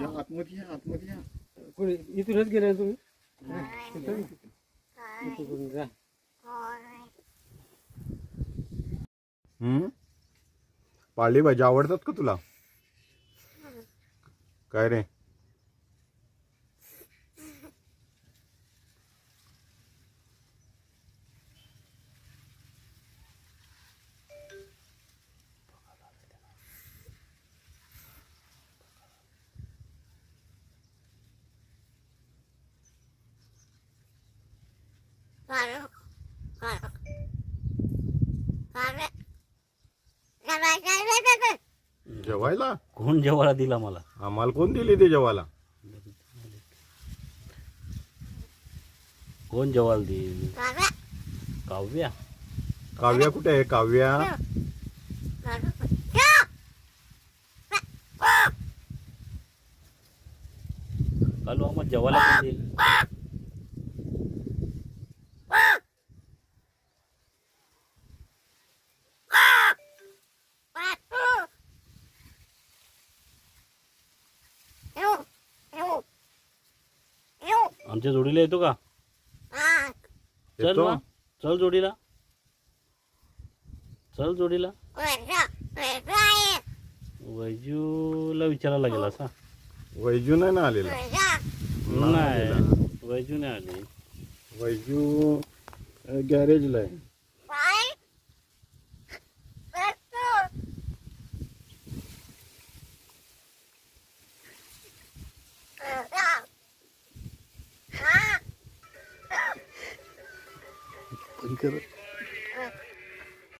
या आतमध्ये या आतमध्ये या. कोणी? इथूनच गेले ना तुम्ही? इथून जा. हम्म? पाळली भाजी आवडतात का तुला? काय रे? जेवायला? कोण जेवायला दिला मला? आम्हाला कोण दिली ते जेवायला? कोण जेवायला देईल काव्या. काव्या कुठे आहे? काव्या? कालू आम्हाला जेवायला कोण आमच्या जोडीला येतो का? चल येतो. मग. चल जोडीला. चल जोडीला. वैजूला विचारायला लागेल असा. वैजू नाही ना आलेला. नाही. वैजू नाही आली. वैजू गॅरेजला आहे. أنكر.